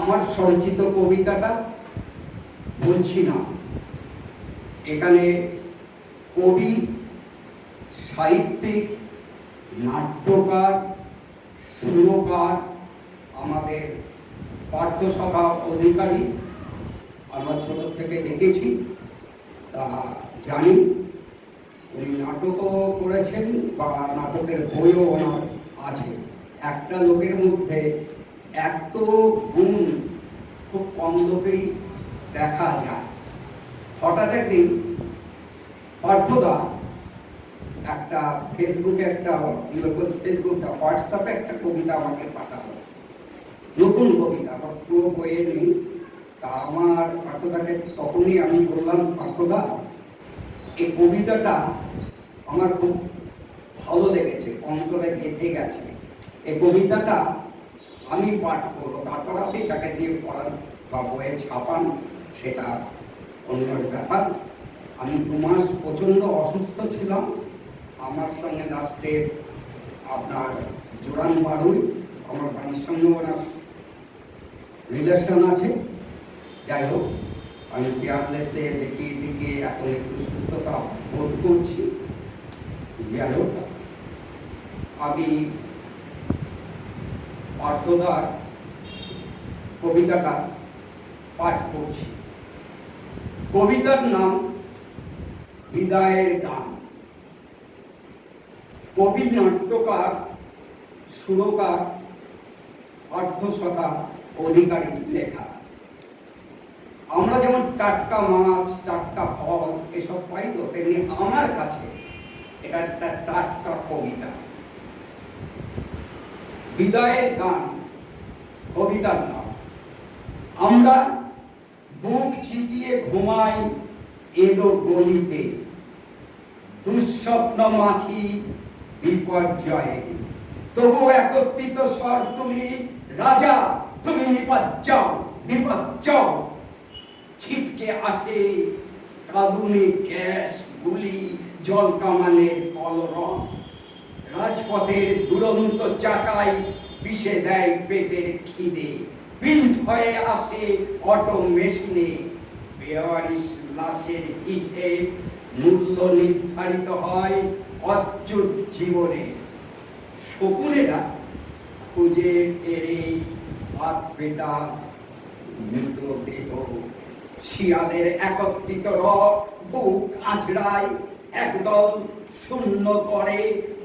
আমার সরচিত কবিতাটা বলছি না। এখানে কবি, সাহিত্যিক, নাট্যকার, সুরকার, আমাদের পার্থসভা অধিকারী, আমরা ছোট থেকে দেখেছি তা জানি। উনি নাটকও করেছেন বা নাটকের বইও ওনার আছে। একটা লোকের মধ্যে এত গুণ খুব কম লোকেরই দেখা যায়। হঠাৎ একদিন পার্থদা একটা ফেসবুকে একটা ফেসবুকটা হোয়াটসঅ্যাপে একটা কবিতা আমাকে পাঠালো। নতুন কবিতা আবার পুরো বইয়ে নেই। তা আমার পার্থদাকে তখনই আমি বললাম পার্থদা এই কবিতাটা আমার খুব ভালো লেগেছে, অন্তরে গেঁথে গেছে। এই কবিতাটা আমি পাঠ করব। তারপর আপনি যাকে দিয়ে পড়ান বা বইয়ে ছাপান, সেটা অন্য ব্যাপার। আমি দু মাস প্রচণ্ড অসুস্থ ছিলাম। আমার সঙ্গে লাস্টে আপনার জোরান বাড়ুই আমার বাড়ির সঙ্গে ওনার রিলেশন আছে। যাই হোক, আমি কেয়ারলেসে দেখিয়ে টেকিয়ে এখন একটু সুস্থতা বোধ করছি। যাই হোক, আমি পার্থদার কবিতাটা পাঠ করছি। কবিতার নাম বিদায়ের গান। কবি, নাট্যকার, সুরকার অর্থসখা অধিকারী লেখা। আমরা যেমন টাটকা মাছ, টাটকা ফল, এসব পাই তো, তেমনি আমার কাছে এটা একটা টাটকা কবিতা। বিদায়ের গান, কবিতার নাম। আমরা বুক চিতিয়ে ঘুমাই এলো গলিতে। দুঃস্বপ্ন মাখি বিপর্যয়ে। তবু একত্রিত স্বর, তুমি রাজা, তুমি বিপদ যাও ছিটকে আসে কাঁদুনে গ্যাস, গুলি, জল কামানের কলরব। রাজপথের দুরন্ত চাকায় বিষে দেয় পেটের খিদে। প্রিন্ট হয়ে আসে অটো মেশিনে। বেওয়ারিশ লাশের হিসেব মূল্য নির্ধারিত হয় অচ্যুত জীবনে। শকুনেরা খুঁজে ফেরে হাত পেটা মৃতদেহ। শিয়ালের একত্রিত রক বুক আছড়ায় একদল শূন্য করে,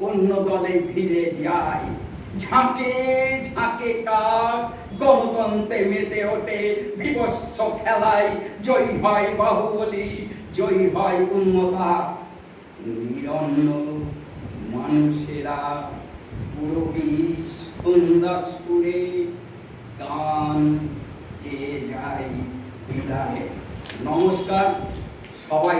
অন্য দলে ফিরে যায়। ঝাঁকে ঝাঁকে কাক গণতন্ত্রে মেতে ওঠে বিবস্ব খেলায় জয়ী হয় বাহুবলী, জয়ী হয় উন্মতা। নিরন্ন মানুষেরা পুরো বিষ সন্ধ্যাসপুরে গান গেয়ে যায় বিদায়। নমস্কার, সবাই